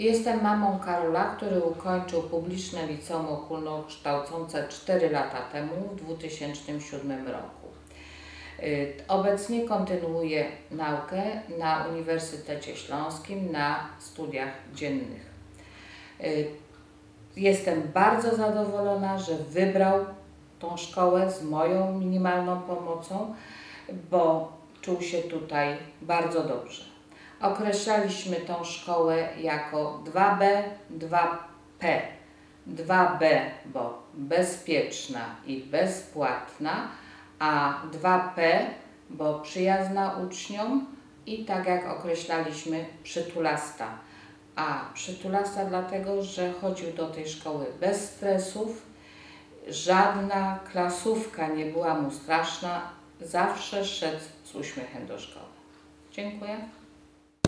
Jestem mamą Karola, który ukończył publiczne liceum ogólnokształcące 4 lata temu, w 2007 roku. Y, Obecnie kontynuuję naukę na Uniwersytecie Śląskim na studiach dziennych. Y, Jestem bardzo zadowolona, że wybrał tą szkołę z moją minimalną pomocą, bo czuł się tutaj bardzo dobrze. Określaliśmy tą szkołę jako 2B, 2P. 2B, bo bezpieczna i bezpłatna, a 2P, bo przyjazna uczniom i tak jak określaliśmy, przytulasta. A przytulasta dlatego, że chodził do tej szkoły bez stresów, żadna klasówka nie była mu straszna, zawsze szedł z uśmiechem do szkoły. Dziękuję.